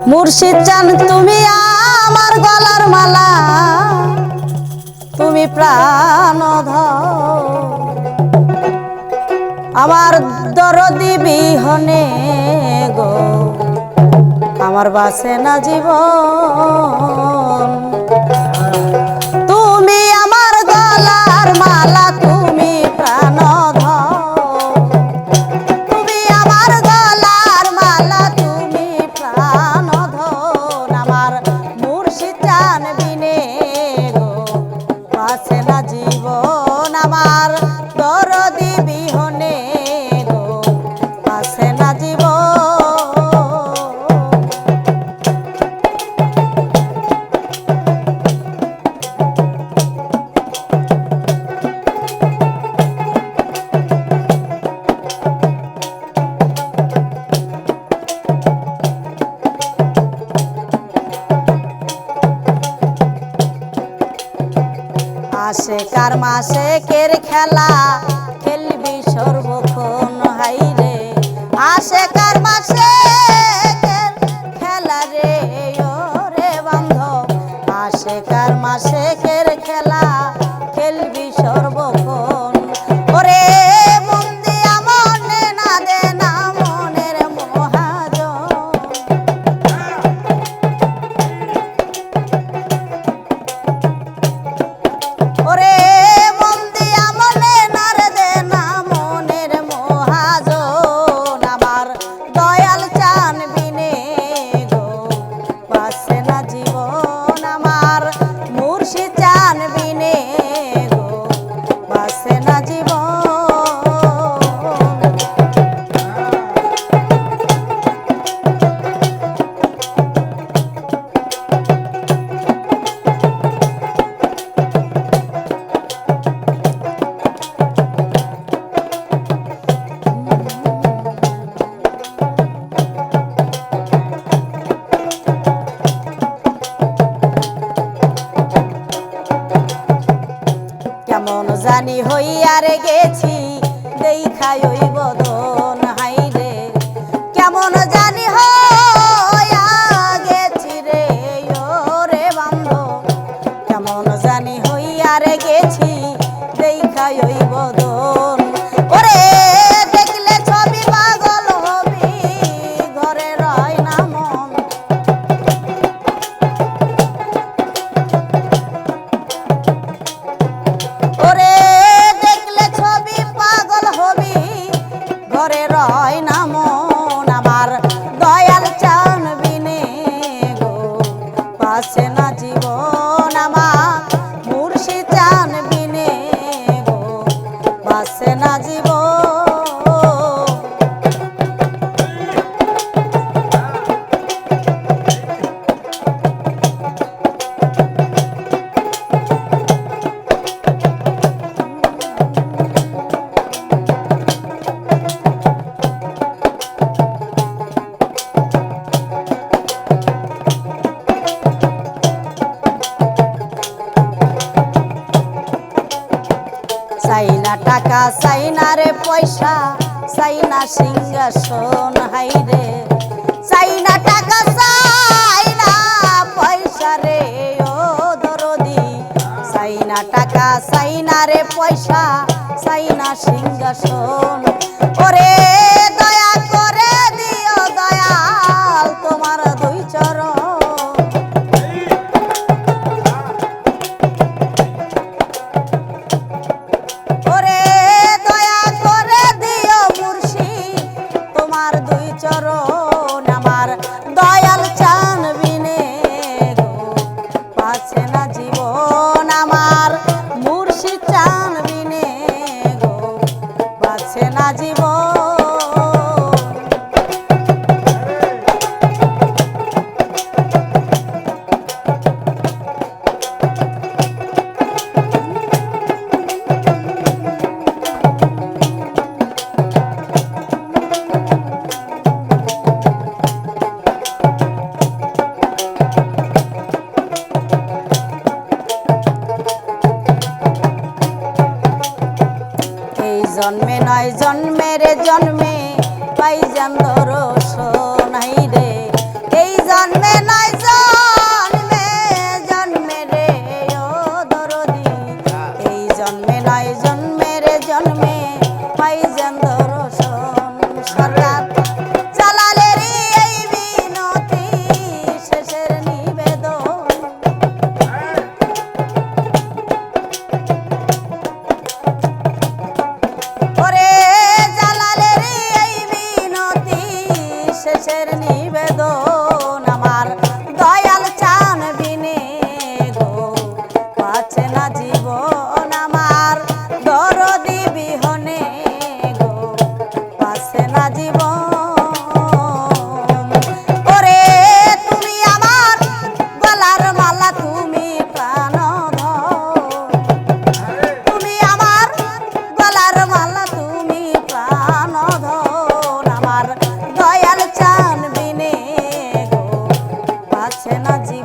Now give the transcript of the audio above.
মুর্শিদ জান, তুমি আমার গলার মালা। তুমি প্রাণ আমার দরদি বিহনে গো। আমার বাসে না জীবন। আসে কার মাসে কের খেলা? খেলবি সর্বক্ষণ হাইরে আসে কার মাসে খেলা রে? ও রে বন্ধ আসে কার মাসে কের খেলা? hacer. জানি হইয়ারে গেছি দেখাই ওই বদন। ঘরে রয় টাকা চাইনা রে পয়সা, চাইনা সিংহাসন, হাইরে। চাইনা টাকা চাইনা পয়সা রে, ও দরদি। চাইনা টাকা চাইনা রে পয়সা, চাইনা সিংহাসন জন্মে নয় জন্মের জন্মে। পাই জান 那。